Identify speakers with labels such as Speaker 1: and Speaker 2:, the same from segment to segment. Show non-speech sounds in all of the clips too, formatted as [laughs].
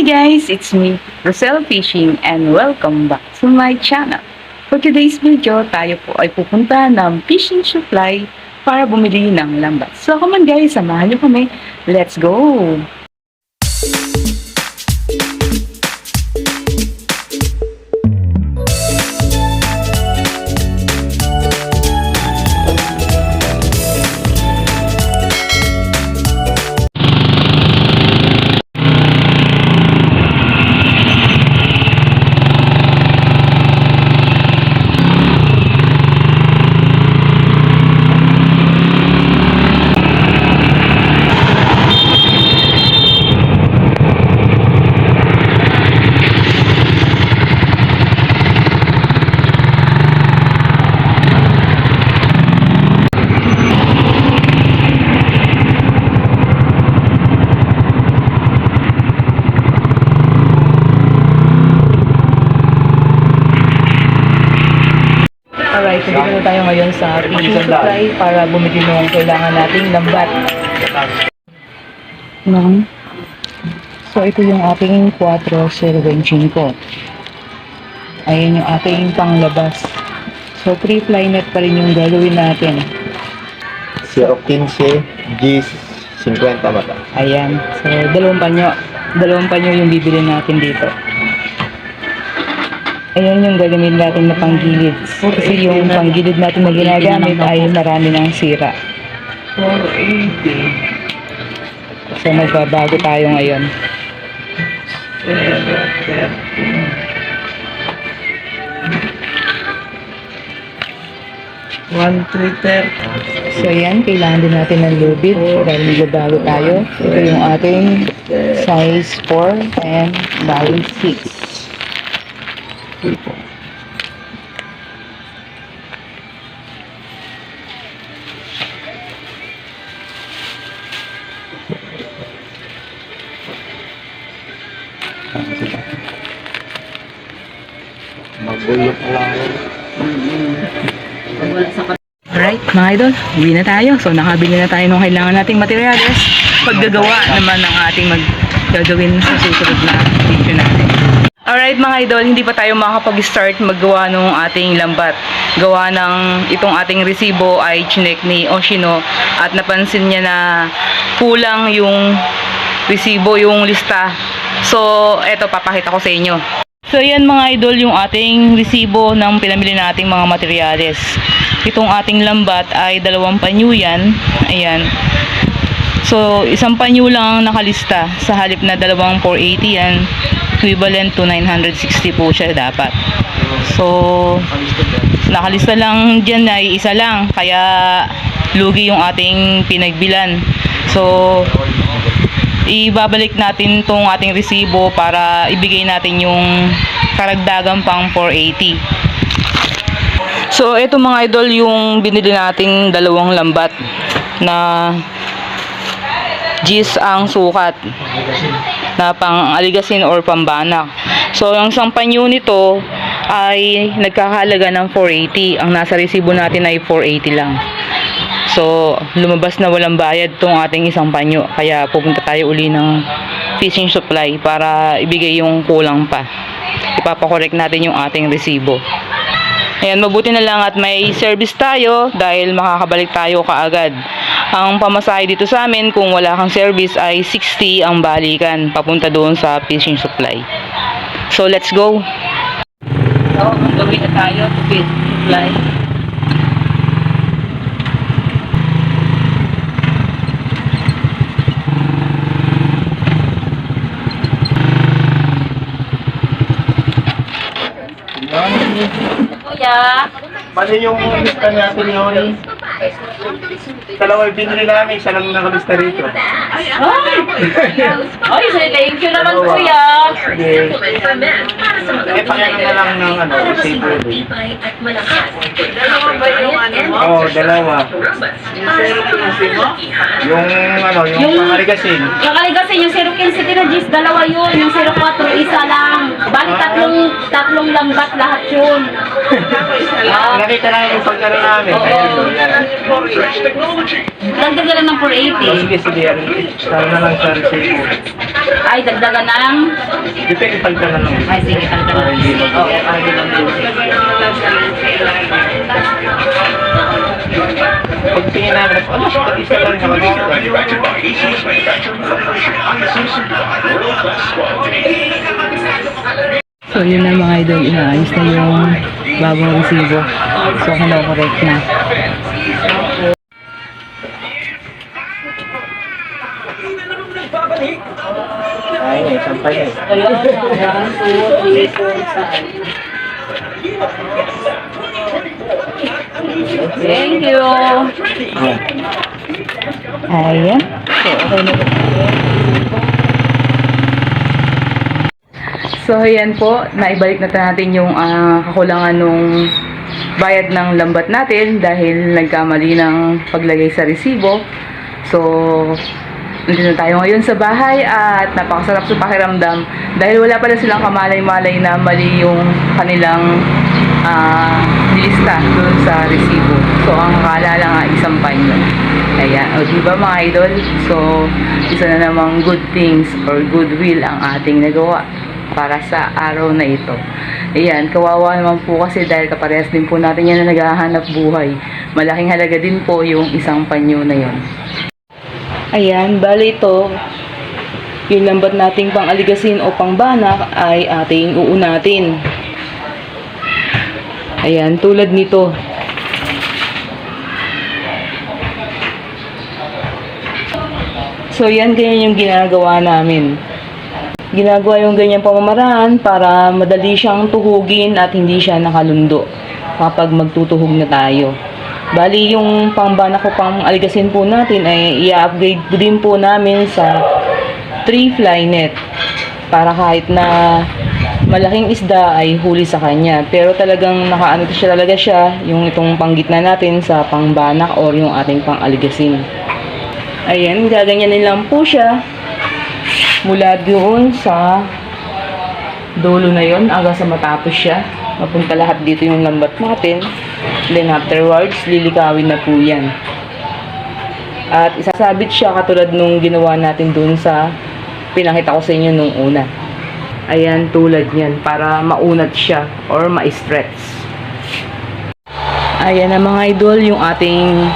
Speaker 1: Hi guys, it's me, Rosel Fishing and welcome back to my channel. For today's video, tayo po ay pupunta ng fishing supply para bumili ng lambat. So come on guys, samahan niyo kami. Let's go! Dito na tayo ngayon sa fishing supply para bumili ng kailangan nating lambat. Nang So ito yung ating 4.05. Ayan yung ating panglabas. So 3 fly net pa rin yung gagawin natin.
Speaker 2: 015 G 50 mata.
Speaker 1: Ayan. So dalawang panyo. Dalawang panyo yung bibili natin dito. Ayan yung gagamitin natin na panggilid. Kasi yung panggilid natin na ginagamit ay marami ng sira. 480. So magbabago tayo ngayon.
Speaker 2: One three
Speaker 1: So ayan, kailangan din natin ng lubid dahil magbabago tayo. Ito yung ating size 4 and size 6.
Speaker 2: Magbulok lang.
Speaker 1: Alright, mga idol, uwi na tayo. So, nakabili na tayo ng kailangan nating materyales. Paggagawa naman ng ating maggagawin sa susunod na video natin. Alright mga idol, hindi pa tayo makakapag-start maggawa ng ating lambat. Gawa ng itong ating resibo ay chinek ni Oshino at napansin niya na kulang yung resibo, yung lista. So, eto papakita ko sa inyo. So yan mga idol yung ating resibo ng pinamili nating mga materyales. Itong ating lambat ay dalawang panyo yan. Ayan. So isang panyo lang ang nakalista sa halip na dalawang 480 yan. Equivalent to 960 po siya dapat. So nakalista lang dyan ay isa lang. Kaya lugi yung ating pinagbilan. So ibabalik natin tong ating resibo para ibigay natin yung karagdagan pang 480. So, ito mga idol yung binili nating dalawang lambat na gis ang sukat na pang aligasin or pambanak. So, yung isang panyo nito ay nagkakahalaga ng 480. Ang nasa resibo natin ay 480 lang. So, lumabas na walang bayad tong ating isang panyo. Kaya pupunta tayo uli ng fishing supply para ibigay yung kulang pa. Ipapakorek natin yung ating resibo. Ayan, mabuti na lang at may service tayo dahil makakabalik tayo kaagad. Ang pamasahe dito sa amin kung wala kang service ay 60 ang balikan papunta doon sa fishing supply. So, let's go! So, gawin na tayo to fishing supply. Kuya,
Speaker 2: Bali yung lista natin yun. Dalawa yung binili namin, isa lang nakalista rito.
Speaker 1: Ay! Ay, thank you naman kuya.
Speaker 2: Sige. Eh, pakyanan na lang ng ano, receiver.
Speaker 3: Dalawa ba yung ano mo?
Speaker 2: Oo, oh, dalawa. Yung ano, yung,
Speaker 3: Yung-
Speaker 2: pangaligasin.
Speaker 3: Nakaligasin yung 015 na Gis, dalawa yun. Yung 04, isa lang. Bali tatlong, tatlong lambat lahat yun. [laughs]
Speaker 2: Nakita namin yung pagkano namin. Ayun, yan.
Speaker 3: Dagdagan lang ng
Speaker 2: Oh,
Speaker 3: 480.
Speaker 2: Sige, sige. Tara na lang sa resibo.
Speaker 3: Ay, dagdagan ng...
Speaker 2: Depende pagkano lang.
Speaker 3: Ay, sige, dagdagan. Oo, para di lang
Speaker 2: Pag tingin namin, ano, isa lang nakalista.
Speaker 1: So yun na mga idol, inaayos na yung bagong resibo. So kino-correct na.
Speaker 2: Ay, may sampay eh.
Speaker 3: Thank you.
Speaker 1: Ayan. So, okay na. So, ayan po. Naibalik na natin yung ah, kakulangan nung bayad ng lambat natin dahil nagkamali ng paglagay sa resibo. So, nandito na tayo ngayon sa bahay at napakasarap sa pakiramdam dahil wala pala silang kamalay-malay na mali yung kanilang ah, lista doon sa resibo. So, ang akala lang nga isang panyo. Ayan. O, di ba mga idol? So, isa na namang good things or goodwill ang ating nagawa para sa araw na ito. Ayan, kawawa naman po kasi dahil kaparehas din po natin yan na naghahanap buhay. Malaking halaga din po yung isang panyo na yon. Ayan, bali ito, yung lambat nating pang aligasin o pang banak ay ating uunatin. Ayan, tulad nito. So, yan ganyan yung ginagawa namin. Ginagawa yung ganyang pamamaraan para madali siyang tuhugin at hindi siya nakalundo kapag magtutuhog na tayo. Bali, yung pangbana ko pang aligasin po natin ay i-upgrade din po namin sa 3 fly net para kahit na malaking isda ay huli sa kanya. Pero talagang nakaano siya talaga siya yung itong panggitna natin sa pangbanak or yung ating pang aligasin. Ayan, gaganyanin lang po siya mula doon sa dulo na yon hanggang sa matapos siya. Mapunta lahat dito yung lambat natin. Then afterwards, lilikawin na po yan. At isasabit siya katulad nung ginawa natin doon sa pinakita ko sa inyo nung una. Ayan, tulad yan para maunat siya or ma-stretch. Ayan na mga idol, yung ating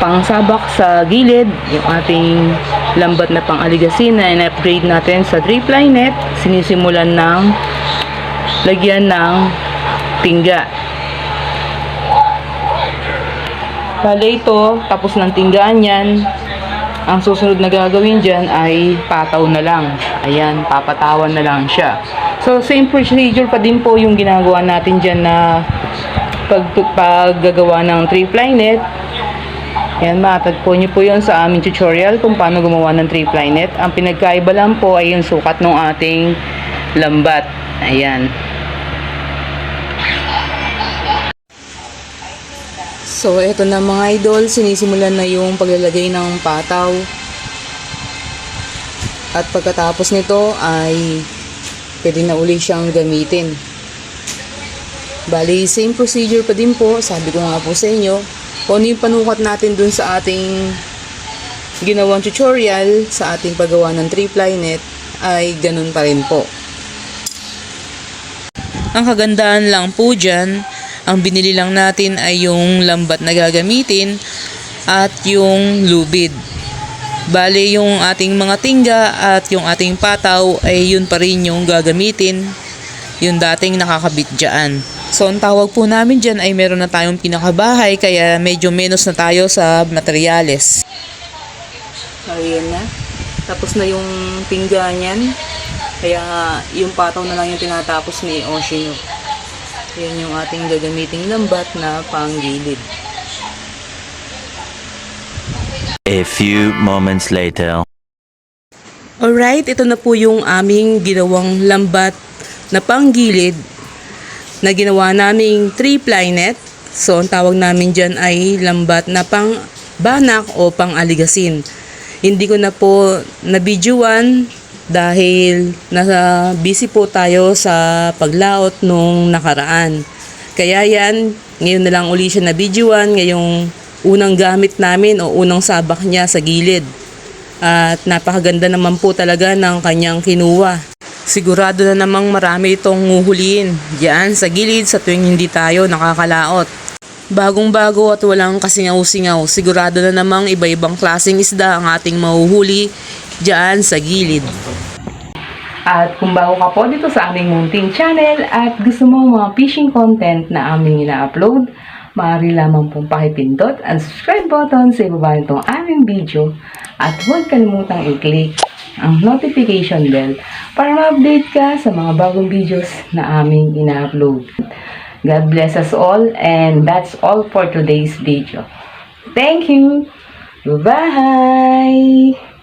Speaker 1: pangsabak sa gilid, yung ating lambat na pang-aligasin na in-upgrade natin sa 3-ply net, sinisimulan ng lagyan ng tingga. Bale ito, tapos ng tinggaan yan, ang susunod na gagawin dyan ay pataw na lang. Ayan, papatawan na lang siya. So, same procedure pa din po yung ginagawa natin dyan na pag, paggagawa ng 3-ply net. Ayan, matatagpo nyo po yun sa aming tutorial kung paano gumawa ng 3-ply net. Ang pinagkaiba lang po ay yung sukat ng ating lambat. Ayan. So, eto na mga idol, sinisimulan na yung paglalagay ng pataw. At pagkatapos nito ay pwede na uli siyang gamitin. Bali, same procedure pa din po, sabi ko nga po sa inyo, kung ano yung panukat natin dun sa ating ginawang tutorial sa ating paggawa ng 3-ply net ay ganun pa rin po. Ang kagandahan lang po dyan, ang binili lang natin ay yung lambat na gagamitin at yung lubid. Bale, yung ating mga tingga at yung ating pataw ay yun pa rin yung gagamitin. Yung dating nakakabit dyan. So, ang tawag po namin dyan ay meron na tayong pinakabahay kaya medyo menos na tayo sa materyales. Ayan na. Tapos na yung tingga niyan. Kaya yung pataw na lang yung tinatapos ni Oshino. Yan yung ating gagamiting lambat na panggilid.
Speaker 4: A few moments later.
Speaker 1: Alright, ito na po yung aming ginawang lambat na panggilid na ginawa naming 3-ply net. So, ang tawag namin dyan ay lambat na pang banak o pang aligasin. Hindi ko na po nabidyoan dahil nasa busy po tayo sa paglaot nung nakaraan. Kaya yan, Ngayon na lang uli siya na videoan, ngayong unang gamit namin o unang sabak niya sa gilid. At napakaganda naman po talaga ng kanyang kinuha. Sigurado na namang marami itong nguhuliin diyan sa gilid sa tuwing hindi tayo nakakalaot. Bagong-bago at walang kasingaw-singaw, sigurado na namang iba-ibang klaseng isda ang ating mahuhuli diyan sa gilid. At kung bago ka po dito sa aming munting channel at gusto mo mga fishing content na aming ina-upload, maaari lamang pong pakipindot ang subscribe button sa ibaba nitong aming video at huwag kalimutang i-click ang notification bell para ma-update ka sa mga bagong videos na aming ina-upload. God bless us all and that's all for today's video. Thank you! Bye!